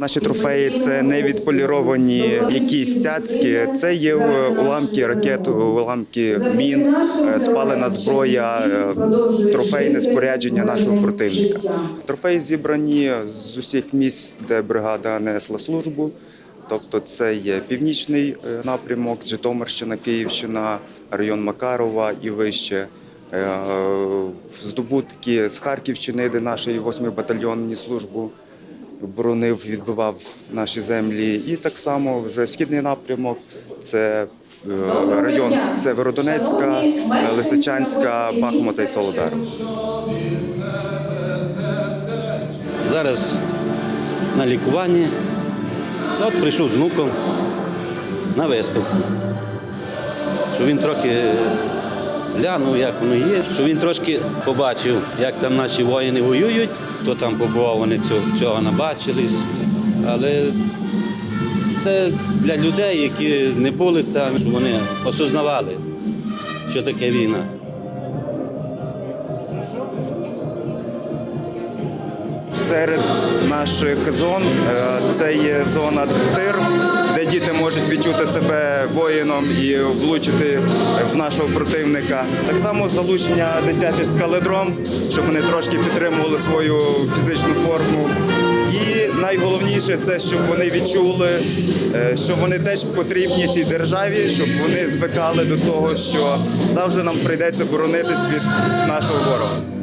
Наші трофеї це не відполіровані якісь цяцьки. Це є уламки ракет, уламки мін, е, спалена зброя, е, трофейне спорядження нашого противника. Трофеї зібрані з усіх місць, де бригада несла службу. Тобто, це є північний е, напрямок, Житомирщина, Київщина, район Макарова і вище. Здобутки з Харківщини, де наш 8-й батальйон службу боронив, відбивав наші землі. І так само вже східний напрямок це е, район Северодонецька, Лисичанська, Бахмута і Солодар. Зараз на лікуванні. От прийшов з внуком на виставку. Що він трохи глянув, як воно є, що він трошки побачив, як там наші воїни воюють, хто там побував, вони цього, цього набачились. Але це для людей, які не були там, щоб вони осознавали, що таке війна. Серед наших зон е, це є зона тир, діти можуть відчути себе воїном і влучити в нашого противника. Так само залучення дитячих скаледром, щоб вони трошки підтримували свою фізичну форму. І найголовніше це, щоб вони відчули, е, що вони теж потрібні цій державі, щоб вони звикали до того, що завжди нам прийдеться боронитись від нашого ворога.